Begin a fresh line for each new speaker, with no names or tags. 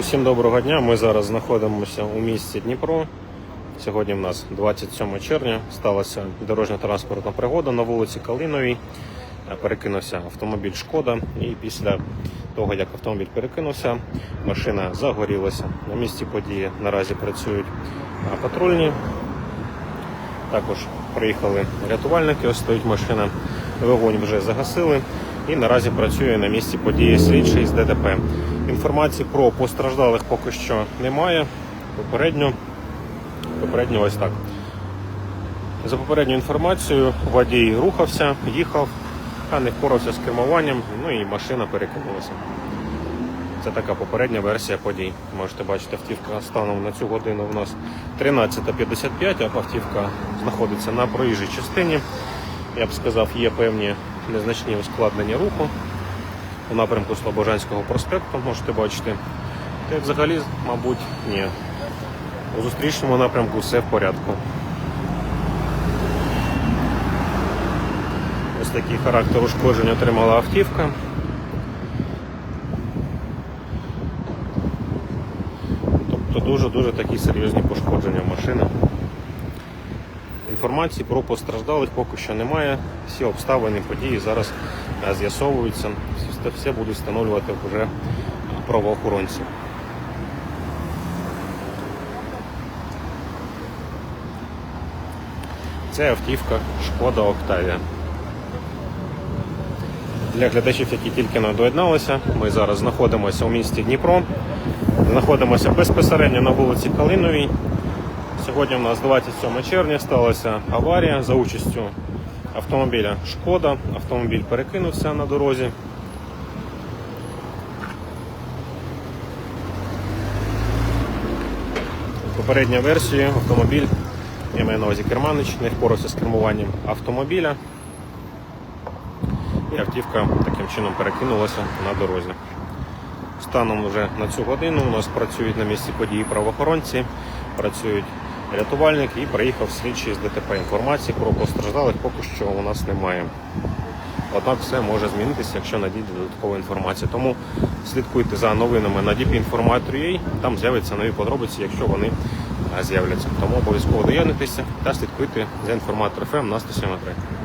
Усім доброго дня. Ми зараз знаходимося у місті Дніпро. Сьогодні в нас 27 червня. Сталася дорожньо-транспортна пригода на вулиці Калиновій. Е, Перекинувся автомобіль Шкода, і після того, як автомобіль перекинувся, машина загорілася. На місці події наразі працюють е, патрульні. Також приїхали рятувальники, ось стоїть машина. Вогонь вже загасили. І наразі працює на місці події слідчий з ДТП. Інформації про постраждалих поки що немає. Попередньо, попередньо ось так. За попередньою інформацією, водій рухався, їхав, а не впорався з кермуванням, ну і машина перекинулася. Це така попередня версія подій. Можете бачити, автівка станом на цю годину у нас 13.55, а автівка знаходиться на проїжджій частині. Я б сказав, є певні незначні ускладнення руху у напрямку Слобожанського проспекту, можете бачити. Та взагалі, мабуть, ні. У зустрічному напрямку все в порядку. Ось такий характер ушкоджень отримала автівка. Тобто дуже-дуже такі серйозні пошкодження машини. Інформації про постраждалих поки що немає. Всі обставини події зараз е, з'ясовуються. Все- Все будуть встановлювати вже правоохоронці. Це автівка Шкода Октавія. Для глядачів, які тільки не доєдналися, ми зараз знаходимося у місті Дніпро. Знаходимося безпосередньо на вулиці Калиновій. Сьогодні у нас 27 червня сталася аварія за участю автомобіля Шкода. Автомобіль перекинувся на дорозі. Попередня версія автомобіль, я маю на увазі керманич, не впорався з кермуванням автомобіля. І автівка таким чином перекинулася на дорозі. Станом вже на цю годину у нас працюють на місці події правоохоронці, працюють рятувальники і приїхав слідчий з ДТП. Інформації про постраждалих поки що у нас немає. Однак все може змінитися, якщо надійде додаткова інформація. Тому слідкуйте за новинами на dpinformat.ua, там з'являться нові подробиці, якщо вони е, з'являться. Тому обов'язково доєднуйтеся та слідкуйте за інформатор ФМ на 107.3.